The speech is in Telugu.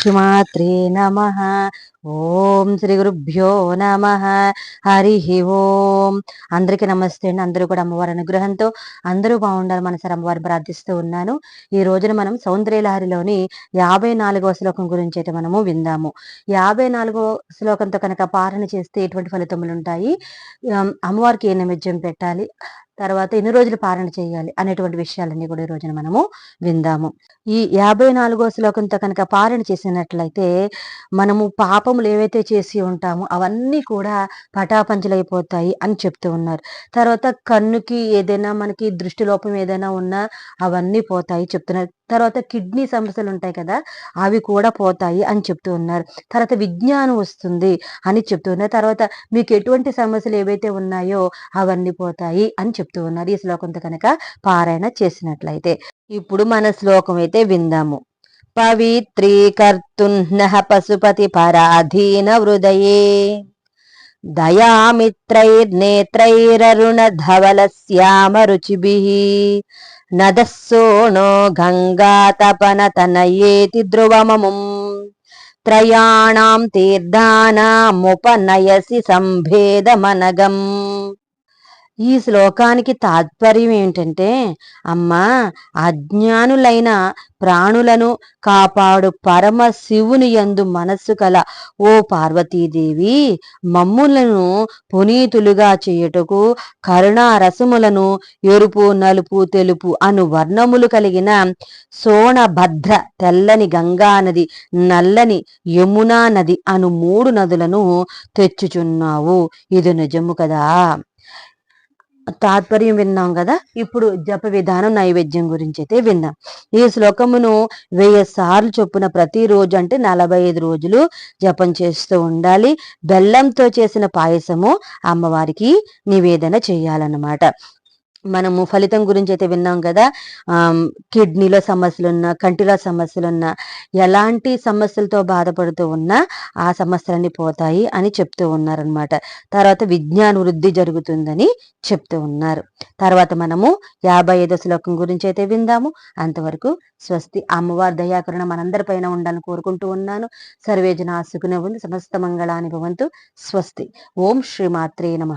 శ్రీమాత్రే నమ. ఓం శ్రీ గురుభ్యో నమ. హరి ఓం. అందరికీ నమస్తే అండి. అందరూ కూడా అమ్మవారి అనుగ్రహంతో అందరూ బాగుండాలి మనసారి అమ్మవారిని ప్రార్థిస్తూ ఉన్నాను. ఈ రోజున మనం సౌందర్యలహరిలోని యాభై నాలుగవ శ్లోకం గురించి అయితే మనము విందాము. యాభై నాలుగో శ్లోకంతో కనుక పారణ చేస్తే ఎటువంటి ఫలితములు ఉంటాయి? అమ్మవారికి ఏ నైవేద్యం పెట్టాలి? తర్వాత ఎన్ని రోజులు పారణ చేయాలి అనేటువంటి విషయాలన్నీ కూడా ఈ రోజున మనము విందాము. ఈ యాభై నాలుగో శ్లోకంతో కనుక పారణ చేసినట్లయితే మనము పాపములు ఏవైతే చేసి ఉంటామో అవన్నీ కూడా పటాపంచలైపోతాయి అని చెప్తూ ఉన్నారు. తర్వాత కన్నుకి ఏదైనా మనకి దృష్టి లోపం ఏదైనా ఉన్నా అవన్నీ పోతాయి చెప్తున్నారు. తర్వాత కిడ్నీ సమస్యలు ఉంటాయి కదా అవి కూడా పోతాయి అని చెప్తూ ఉన్నారు. తర్వాత విజ్ఞానం వస్తుంది అని చెప్తూ ఉన్నారు. తర్వాత మీకు ఎటువంటి సమస్యలు ఏవైతే ఉన్నాయో అవన్నీ పోతాయి అని చెప్తూ ఉన్నారు ఈ శ్లోకంతో కనుక పారాయణ చేసినట్లయితే. ఇప్పుడు మన శ్లోకం అయితే విందాము. పవిత్రీకర్తున్నః పశుపతి పరాధీన హృదయే. దయామిత్రైర్నేత్రైరరుణ ధవల శ్యామ రుచిభిः నదస్సోణో గంగాతపనతనయేతి ధ్రువమముం. త్రయాణాం తీర్థానాముపనయసి సంభేదమనగం. ఈ శ్లోకానికి తాత్పర్యం ఏంటంటే అమ్మా అజ్ఞానులైన ప్రాణులను కాపాడు పరమ శివుని యందు మనస్సు కల ఓ పార్వతీదేవి మమ్ములను పునీతులుగా చేయుటకు కరుణారసములను ఎరుపు నలుపు తెలుపు అను వర్ణములు కలిగిన సోణభద్ర తెల్లని గంగా నది నల్లని యమునా నది అను మూడు నదులను తెచ్చుచున్నావు. ఇది నిజము కదా? తాత్పర్యం విన్నాం కదా? ఇప్పుడు జప విధానం నైవేద్యం గురించి అయితే విన్నాం. ఈ శ్లోకమును వెయ్యి సార్లు చొప్పున ప్రతిరోజు అంటే నలభై ఐదు రోజులు జపం చేస్తూ ఉండాలి. బెల్లంతో చేసిన పాయసము అమ్మవారికి నివేదన చేయాలన్నమాట. మనము ఫలితం గురించి అయితే విన్నాం కదా కిడ్నీలో సమస్యలున్నా కంటిలో సమస్యలున్నా ఎలాంటి సమస్యలతో బాధపడుతూ ఉన్నా ఆ సమస్యలన్నీ పోతాయి అని చెప్తూ ఉన్నారనమాట తర్వాత విజ్ఞాన వృద్ధి జరుగుతుందని చెప్తూ ఉన్నారు. తర్వాత మనము యాభై ఐదో శ్లోకం గురించి అయితే విందాము. అంతవరకు స్వస్తి అమ్మవారి దయాకరణ మనందరిపైన ఉండాలని కోరుకుంటూ ఉన్నాను. సర్వేజన ఆసుకునే ఉంది సమస్త మంగళాని భవంతు. స్వస్తి. ఓం శ్రీమాత్రే నమ.